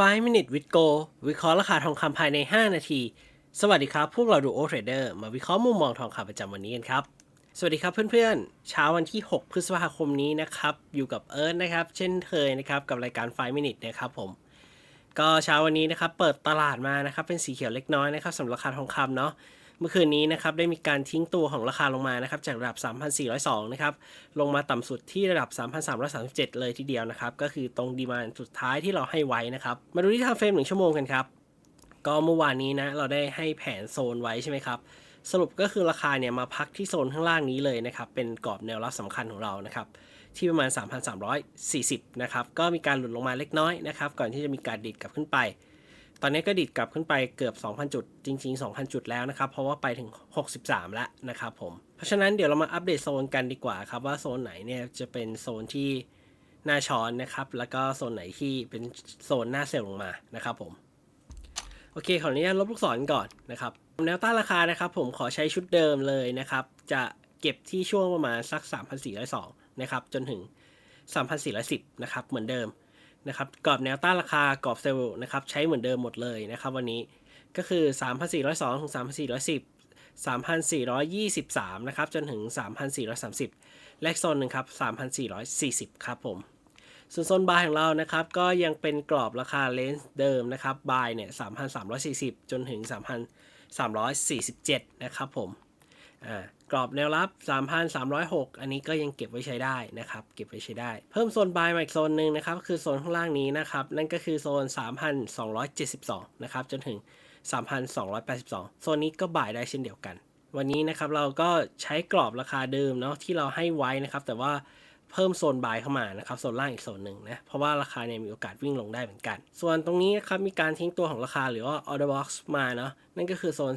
5 minute with go วิเคราะห์ราคาทองคำภายใน 5 นาที สวัสดีครับ พวกเราดูโอเทรดเดอร์มาวิเคราะห์มุมมองทองคำประจำวันนี้กันครับ สวัสดีครับเพื่อนๆ เช้าวันที่ 6 พฤษภาคมนี้นะครับ อยู่กับเอิร์ธนะครับ เช่นเคยนะครับ กับรายการ 5 minute นะครับผม ก็เช้าวันนี้นะครับ เปิดตลาดมานะครับ เป็นสีเขียวเล็กน้อยนะครับสำหรับราคาทองคำเนาะ เมื่อคืนนี้นะครับได้มีการทิ้งตัวของราคาลงมานะครับจากระดับ 3,402 นะครับลงมาต่ำสุดที่ระดับ 3,337 เลยทีเดียวนะครับก็คือตรงดีมานสุดท้ายที่เราให้ไว้นะครับมาดูที่ทางเฟรมหนึ่งชั่วโมงกันครับก็เมื่อวานนี้นะเราได้ให้แผนโซนไว้ใช่ไหมครับสรุปก็คือราคาเนี่ยมาพักที่โซนข้างล่างนี้เลยนะครับเป็นกรอบแนวรับสำคัญของเรานะครับที่ประมาณ 3,340 นะครับก็มีการหลุดลงมาเล็กน้อยนะครับก่อนที่จะมีการดิดกลับขึ้นไป ตอนนี้ก็ดิดกลับขึ้นไปเกือบ 2,000 จุด จริง ๆ 2,000 จุดแล้วนะครับ เพราะว่าไปถึง 63 แล้วนะครับผม เพราะฉะนั้นเดี๋ยวเรามาอัปเดตโซนกันดีกว่าครับ ว่าโซนไหนเนี่ยจะเป็นโซนที่หน้าช้อนนะครับ แล้วก็โซนไหนที่เป็นโซนหน้าเซลล์ลงมานะครับผม โอเค ขออนุญาตลบลูกศรก่อนนะครับแนวต้านราคานะครับผมขอใช้ชุดเดิมเลยนะครับ จะเก็บที่ช่วงประมาณสัก 3,402 นะครับ จนถึง 3,410 นะครับ เหมือนเดิม นะครับกรอบแนวต้านราคากรอบเซลล์นะครับใช้เหมือนเดิมหมดเลยนะครับวันนี้ก็คือ 3,402ถึง3,410 3,423 นะครับ จนถึง 3,430 และอีกโซนหนึ่งครับ 3,440 ครับผม ส่วนโซนบายของเรานะครับ ก็ยังเป็นกรอบราคาเลนส์เดิมนะครับบายเนี่ย 3,340 จนถึง 3,347 นะครับผม อ่ากรอบแนวรับ 3,306 อันนี้ก็ยังเก็บไว้ใช้ได้นะครับ เก็บไว้ใช้ได้ เพิ่มโซนบายมาอีกโซนหนึ่งนะครับ คือโซนข้างล่างนี้นะครับ นั่นก็คือโซน 3,272 นะครับ จนถึง 3,282 โซนนี้ก็บ่ายได้เช่นเดียวกัน วันนี้นะครับ เราก็ใช้กรอบราคาเดิมเนาะที่เราให้ไว้นะครับ แต่ว่าเพิ่มโซนบายเข้ามานะครับ โซนล่างอีกโซนหนึ่งนะ เพราะว่าราคาเนี่ยมีโอกาสวิ่งลงได้เหมือนกัน ส่วนตรงนี้นะครับ มีการทิ้งตัวของราคาหรือว่า order box มาเนาะ นั่นก็คือโซน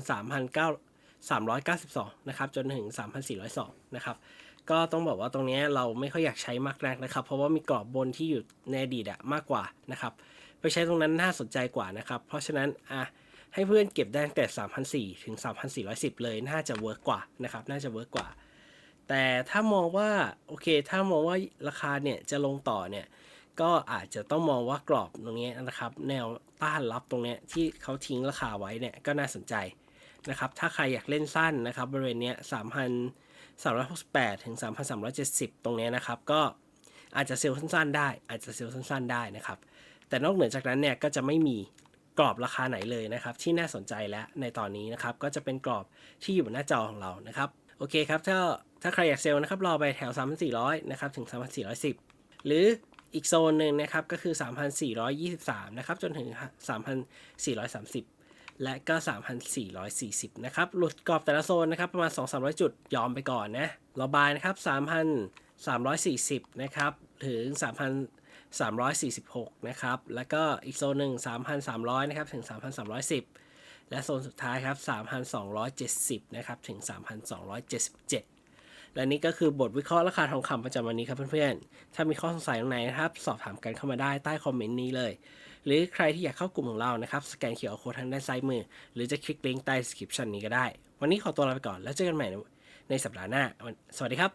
392 นะครับ จนถึง 3,402 นะครับ ก็ต้องบอกว่าตรงนี้เราไม่ค่อยอยากใช้มากนักนะครับ เพราะว่ามีกรอบบนที่อยู่ในอดีตอะมากกว่านะครับ ไปใช้ตรงนั้นน่าสนใจกว่านะครับ เพราะฉะนั้นอะให้เพื่อนเก็บได้ตั้งแต่3,400ถึง 3,410 เลยน่าจะเวิร์กกว่านะครับ น่าจะเวิร์กกว่า แต่ถ้ามองว่าโอเค ถ้ามองว่าราคาเนี่ยจะลงต่อเนี่ยก็อาจจะต้องมองว่ากรอบตรงนี้นะครับ แนวต้านรับตรงนี้ที่เขาทิ้งราคาไว้เนี่ยก็น่าสนใจ นะครับ ถ้าใครอยากเล่นสั้นนะครับ บริเวณเนี้ย3,368ถึง3,370ตรงเนี้ยนะครับ ก็อาจจะเซลล์สั้นๆ ได้ อาจจะเซลล์สั้น ๆ ได้นะครับ แต่นอกเหนือจากนั้นเนี่ยก็จะไม่มีกรอบราคาไหนเลยนะครับ ที่น่าสนใจและในตอนนี้นะครับ ก็จะเป็นกรอบที่อยู่บนหน้าจอของเรานะครับ โอเคครับ ถ้าถ้าใครอยากเซลล์นะครับ รอไปแถว 3,400 นะครับ ถึง 3,410 หรืออีกโซนหนึ่งนะครับ ก็คือ 3,423 นะครับ จนถึง 3,430 และก็ 3,440 นะครับ หลุดกรอบแต่ละโซนนะครับ ประมาณ 2-300 จุดยอมไปก่อนนะรอบายนะครับ 3,340 นะครับ ถึง 3,346 นะครับ แล้วก็อีกโซนหนึ่ง 3,300 นะครับ ถึง 3,310 และโซนสุดท้ายครับ 3,270 นะครับ ถึง 3,277และนี่ก็คือบทวิเคราะห์ราคาทองคำประจำวันนี้ครับเพื่อนๆ ถ้ามีข้อสงสัยตรงไหนนะครับ สอบถามกันเข้ามาได้ใต้คอมเมนต์นี้เลย หรือใครที่อยากเข้ากลุ่มของเรานะครับสแกนเขียวโค้ดทางด้านซ้ายมือ หรือจะคลิกลิงก์ใต้ description นี้ก็ได้ วันนี้ขอตัวลาไปก่อนแล้วเจอกันใหม่ในสัปดาห์หน้า สวัสดีครับ